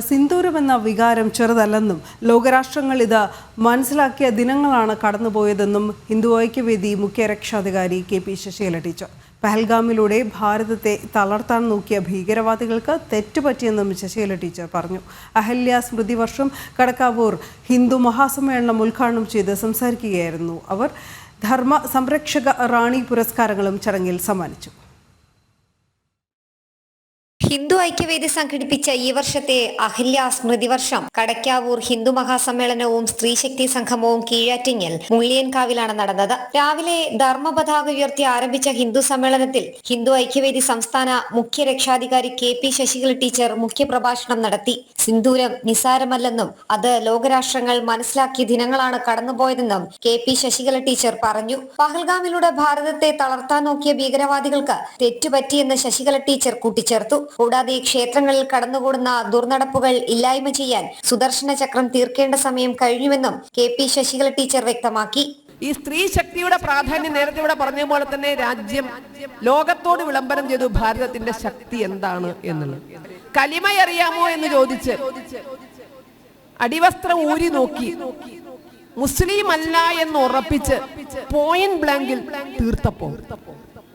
സിന്ദൂരം എന്ന വികാരം ചെറുതല്ലെന്നും ലോകരാഷ്ട്രങ്ങൾ ഇത് മനസ്സിലാക്കിയ ദിനങ്ങളാണ് കടന്നുപോയതെന്നും ഹിന്ദു ഐക്യവേദി മുഖ്യ രക്ഷാധികാരി കെ പി ശശികല ടീച്ചർ. പഹൽഗാമിലൂടെ ഭാരതത്തെ തളർത്താൻ നോക്കിയ ഭീകരവാദികൾക്ക് തെറ്റുപറ്റിയെന്നും ശശികല ടീച്ചർ പറഞ്ഞു. അഹല്യ സ്മൃതി വർഷം കടക്കാവൂർ ഹിന്ദു മഹാസമ്മേളനം ഉദ്ഘാടനം ചെയ്ത് സംസാരിക്കുകയായിരുന്നു അവർ. ധർമ്മ സംരക്ഷക റാണി പുരസ്കാരങ്ങളും ചടങ്ങിൽ സമ്മാനിച്ചു. ഹിന്ദു ഐക്യവേദി സംഘടിപ്പിച്ച ഈ വർഷത്തെ അഹല്യ സ്മൃതി വർഷം. കടക്കാവൂർ ഹിന്ദു മഹാസമ്മേളനവും സ്ത്രീശക്തി സംഗമവും കീഴാറ്റിങ്ങൽ മുള്ളിയൻകാവിലാണ് നടന്നത്. രാവിലെ ധർമ്മ പതാക ഉയർത്തി ആരംഭിച്ച ഹിന്ദു സമ്മേളനത്തിൽ ഹിന്ദു ഐക്യവേദി സംസ്ഥാന മുഖ്യ രക്ഷാധികാരി കെ പി ശശികല ടീച്ചർ മുഖ്യപ്രഭാഷണം നടത്തി. സിന്ദൂരം നിസാരമല്ലെന്നും അത് ലോകരാഷ്ട്രങ്ങൾ മനസ്സിലാക്കിയ ദിനങ്ങളാണ് കടന്നുപോയതെന്നും കെ പി ശശികല ടീച്ചർ പറഞ്ഞു. പഹൽഗാമിലൂടെ ഭാരതത്തെ തളർത്താൻ നോക്കിയ ഭീകരവാദികൾക്ക് തെറ്റുപറ്റിയെന്ന് ശശികല ടീച്ചർ കൂട്ടിച്ചേർത്തു. കൂടാതെ ക്ഷേത്രങ്ങളിൽ കടന്നുകൂടുന്ന ദുർനടപ്പുകൾ ഇല്ലായ്മ ചെയ്യാൻ സുദർശന ചക്രം തീർക്കേണ്ട സമയം കഴിഞ്ഞുവെന്നും കെ പി ശശികല ടീച്ചർ വ്യക്തമാക്കി. ഈ സ്ത്രീ ശക്തിയുടെ പ്രാധാന്യം നേരത്തെ ഇവിടെ പറഞ്ഞ പോലെ തന്നെ രാജ്യം ലോകത്തോട് വിളംബരം ചെയ്തു ഭാരതത്തിന്റെ ശക്തി എന്താണ് എന്നുള്ളത്. കലിമയറിയാമോ എന്ന് ചോദിച്ച് അടിവസ്ത്രം ഊരി നോക്കി മുസ്ലിം അല്ല എന്ന് ഉറപ്പിച്ച് പോയിന്റ് ബ്ലാങ്കിൽ തീർത്തപ്പോ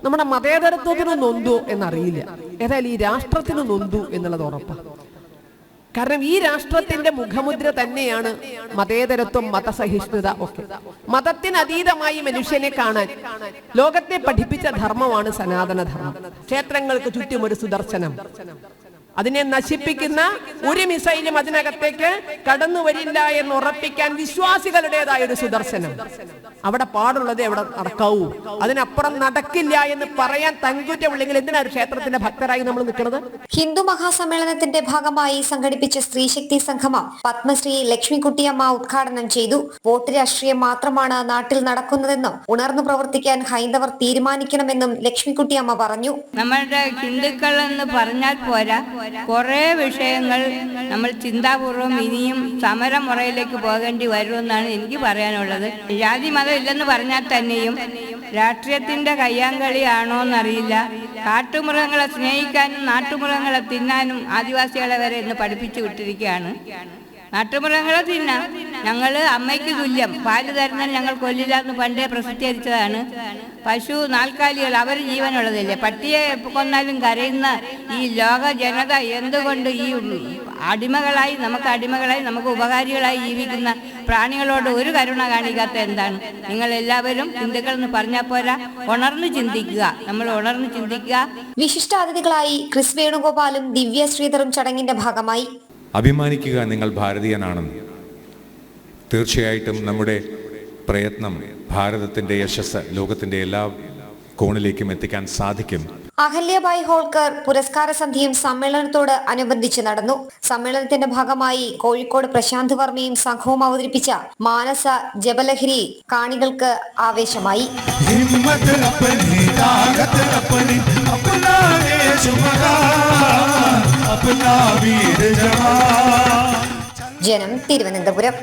നമ്മുടെ മതേതരത്വത്തിന് നൊന്തു എന്നറിയില്ല. ഏതായാലും ഈ രാഷ്ട്രത്തിന് നൊന്തു എന്നുള്ളത് ഉറപ്പാണ് കാരണം ഈ രാഷ്ട്രത്തിന്റെ മുഖമുദ്ര തന്നെയാണ് മതേതരത്വം മതസഹിഷ്ണുത ഒക്കെ. മതത്തിനതീതമായി മനുഷ്യനെ കാണാൻ ലോകത്തെ പഠിപ്പിച്ച ധർമ്മമാണ് സനാതന ധർമ്മം ക്ഷേത്രങ്ങൾക്ക് ചുറ്റും ഒരു സുദർശനം. അതിനെ നശിപ്പിക്കുന്ന ഒരു മിസൈലും അതിനകത്തേക്ക് കടന്നു വരില്ല എന്ന് ഉറപ്പിക്കാൻ വിശ്വാസികളുടേതായ ഒരു സുദർശനം. അവിടെ പാടുള്ളത് എവിടെ നടക്കാവൂ? അതിനപ്പുറം നടക്കില്ല എന്ന് പറയാൻ തങ്കുറ്റമുള്ളെങ്കിൽ എന്തിനാണ് ക്ഷേത്രത്തിന്റെ ഭക്തരായി നമ്മൾ നിൽക്കുന്നത്? ഹിന്ദു മഹാസമ്മേളനത്തിന്റെ ഭാഗമായി സംഘടിപ്പിച്ച സ്ത്രീശക്തി സംഗമം പത്മശ്രീ ലക്ഷ്മിക്കുട്ടിയമ്മ ഉദ്ഘാടനം ചെയ്തു. വോട്ട് രാഷ്ട്രീയം മാത്രമാണ് നാട്ടിൽ നടക്കുന്നതെന്നും ഉണർന്നു പ്രവർത്തിക്കാൻ ഹൈന്ദവർ തീരുമാനിക്കണമെന്നും ലക്ഷ്മിക്കുട്ടിയമ്മ പറഞ്ഞു. നമ്മളുടെ ഹിന്ദുക്കൾ എന്ന് പറഞ്ഞാൽ പോരാ. കുറേ വിഷയങ്ങൾ നമ്മൾ ചിന്താപൂർവം ഇനിയും സമരമുറയിലേക്ക് പോകേണ്ടി വരുമെന്നാണ് എനിക്ക് പറയാനുള്ളത്. ജാതി മതം ഇല്ലെന്ന് പറഞ്ഞാൽ തന്നെയും രാഷ്ട്രീയത്തിന്റെ കയ്യാങ്കളിയാണോ എന്നറിയില്ല കാട്ടുമൃഗങ്ങളെ സ്നേഹിക്കാനും നാട്ടുമൃഗങ്ങളെ തിന്നാനും ആദിവാസികളെ വരെ ഇന്ന് പഠിപ്പിച്ചു വിട്ടിരിക്കുകയാണ്. നാട്ടുമൃഗങ്ങളെ തിന്നാം. ഞങ്ങൾ അമ്മയ്ക്ക് തുല്യം. പാൽ തരുന്ന ഞങ്ങൾ കൊല്ലില്ല എന്ന് പണ്ടേ പ്രസിദ്ധീകരിച്ചതാണ്. പശു നാൽക്കാലികൾ അവർ ജീവനുള്ളതല്ലേ? പട്ടിയെ കൊന്നാലും കരയുന്ന ഈ ലോക ജനത എന്തുകൊണ്ട് ഈ അടിമകളായി നമുക്ക് അടിമകളായി നമുക്ക് ഉപകാരികളായി ജീവിക്കുന്ന പ്രാണികളോട് ഒരു കരുണ കാണിക്കാത്ത എന്താണ്? നിങ്ങൾ എല്ലാവരും ഹിന്ദുക്കൾ എന്ന് പറഞ്ഞാൽ പോരാ. ഉണർന്ന് ചിന്തിക്കുക. നമ്മൾ ഉണർന്ന് ചിന്തിക്കുക. വിശിഷ്ടാതിഥികളായി ക്രിസ് വേണുഗോപാലും ദിവ്യ ശ്രീധറും ചടങ്ങിന്റെ ഭാഗമായി. അഭിമാനിക്കുക നിങ്ങൾ ഭാരതീയനാണെന്ന്. തീർച്ചയായിട്ടും നമ്മുടെ പ്രയത്നം ഭാരതത്തിന്റെ യശസ് ലോകത്തിന്റെ എല്ലാ കോണിലേക്കും എത്തിക്കാൻ സാധിക്കും. അഹല്യബായി ഹോൾക്കർ പുരസ്കാര സന്ധിയും സമ്മേളനത്തോട് അനുബന്ധിച്ച് നടന്നു. സമ്മേളനത്തിന്റെ ഭാഗമായി കോഴിക്കോട് പ്രശാന്ത് വർമ്മയും സംഘവും അവതരിപ്പിച്ച മാനസ ജബലഹരി കാണികൾക്ക് ആവേശമായി. ജനം തിരുവനന്തപുരം.